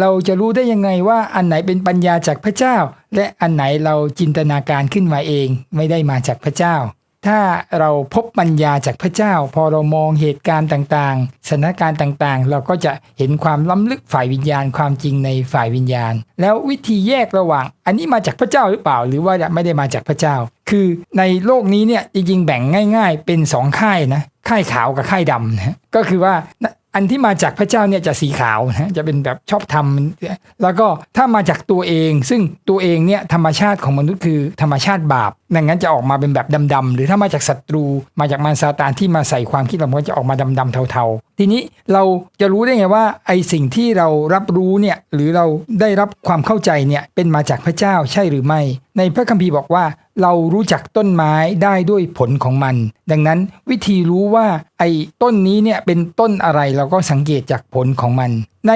เราจะรู้ได้ยังไงว่าอันไหนเป็นปัญญาจากพระเจ้า และอันไหนเราจินตนาการขึ้นมาเองไม่ได้มาจากพระเจ้า ถ้าเราพบปัญญาจากพระเจ้า พอเรามองเหตุการณ์ต่างๆสถานการณ์ต่างๆ เราก็จะเห็นความล้ำลึกฝ่ายวิญญาณความจริงในฝ่ายวิญญาณ แล้ววิธีแยกระหว่าง อันนี้มาจากพระเจ้าหรือเปล่า หรือว่าไม่ได้มาจากพระเจ้า คือในโลกนี้เนี่ยจริงๆแบ่งง่าย ๆ เป็นสองค่ายนะค่ายขาวกับค่ายดำนะก็คือว่า อันที่มาจากพระเจ้าเนี่ยจะสีขาวนะจะเป็นแบบชอบทำแล้วก็ถ้ามาจากตัวเอง ซึ่งตัวเองเนี่ยธรรมชาติของมนุษย์คือธรรมชาติบาปดังนั้นจะออกมาเป็นแบบดำๆหรือถ้ามาจากศัตรูมาจากมารซาตานที่มาใส่ความคิดเราก็จะออกมาดำๆเทาๆทีนี้เราจะรู้ได้ไงว่าไอสิ่งที่เรารับรู้เนี่ยหรือเราได้รับความเข้าใจเนี่ยเป็นมาจากพระเจ้าใช่หรือไม่ ในพระคัมภีร์บอกว่าเรารู้จักต้นไม้ได้ด้วยผลของมัน ดังนั้นวิธีรู้ว่าไอ้ต้นนี้เนี่ยเป็นต้นอะไรเราก็สังเกตจากผลของมัน ใน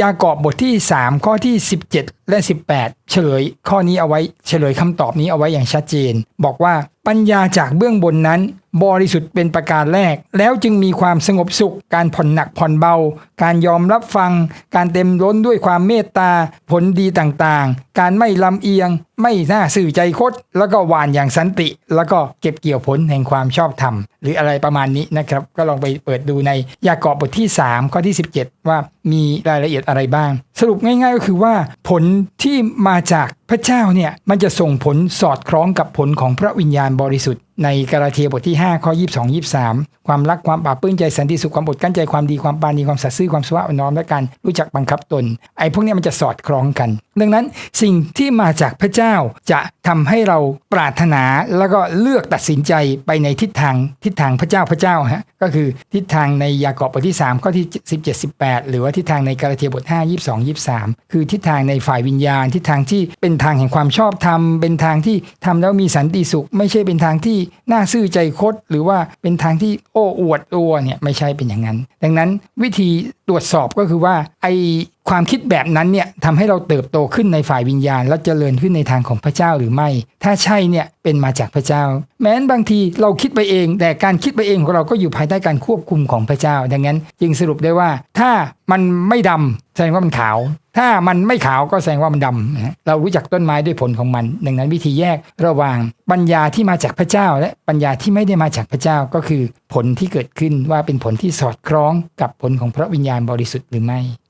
ยากอบบทที่ 3 ข้อที่ 17 และ 18 เฉลยข้อนี้เอาไว้เฉลยคำตอบนี้เอาไว้อย่างชัดเจน บอกว่าปัญญาจากเบื้องบนนั้น บริสุทธิ์เป็นประการแรก แล้วจึงมีความสงบสุข การผ่อนหนักผ่อนเบา การยอมรับฟัง การเต็มล้นด้วยความเมตตา ผลดีต่างๆ การไม่ลำเอียง ไม่น่าสื่อใจคด แล้วก็หวานอย่างสันติ แล้วก็เก็บเกี่ยวผลแห่งความชอบธรรม หรืออะไรประมาณนี้นะครับ ก็ลองไปเปิดดูในยากอบบทที่ 3 ข้อที่ 17 ว่ามีรายละเอียดอะไรบ้าง สรุปง่าย ๆ ก็คือว่าผลที่มาจาก พระเจ้าเนี่ยมันจะส่งผลสอดคล้องกับผลของพระวิญญาณบริสุทธิ์ในกาลาเทียบทที่5ข้อ22 23 ความรักความปราบปื้มใจสันติสุขความอดกั้นใจความดีความปาณีความสัตย์ซื่อความสุภาพอ่อนน้อมและการรู้จักบังคับตน ไอ้พวกนี้มันจะสอดคล้องกัน ดังนั้นสิ่งที่มาจากพระเจ้าจะทำให้เราปรารถนาแล้วก็เลือกตัดสินใจไปในทิศทางทิศทางพระเจ้าพระเจ้าฮะก็คือทิศทางในยากอบบทที่3ข้อที่17 18 หรือว่าทิศทางในกาลาเทียบท5 22 23 คือทิศทางในฝ่ายวิญญาณ ทิศทางที่เป็นทางแห่งความชอบธรรม เป็นทางที่ทำแล้วมีสันติสุข ไม่ใช่เป็นทางที่น่าซื่อใจคด หรือว่าเป็นทางที่โอ้อวดตัวเนี่ยไม่ใช่เป็นอย่างนั้น ดังนั้นวิธีตรวจสอบก็คือว่าไอ ความคิดแบบนั้นเนี่ยทำให้เราเติบโตขึ้นในฝ่ายวิญญาณ และเจริญขึ้นในทางของพระเจ้าหรือไม่ ถ้าใช่เนี่ยเป็นมาจากพระเจ้า แม้นบางทีเราคิดไปเอง แต่การคิดไปเองของเราก็อยู่ภายใต้การควบคุมของพระเจ้า ดังนั้นจึงสรุปได้ว่า ถ้ามันไม่ดำแสดงว่ามันขาว ถ้ามันไม่ขาวก็แสดงว่ามันดำเรารู้จักต้นไม้ด้วยผลของมัน ดังนั้นวิธีแยกระหว่างปัญญาที่มาจากพระเจ้า และปัญญาที่ไม่ได้มาจากพระเจ้าก็คือ ผลที่เกิดขึ้นว่าเป็นผลที่สอดคล้องกับผลของพระวิญญาณบริสุทธิ์หรือไม่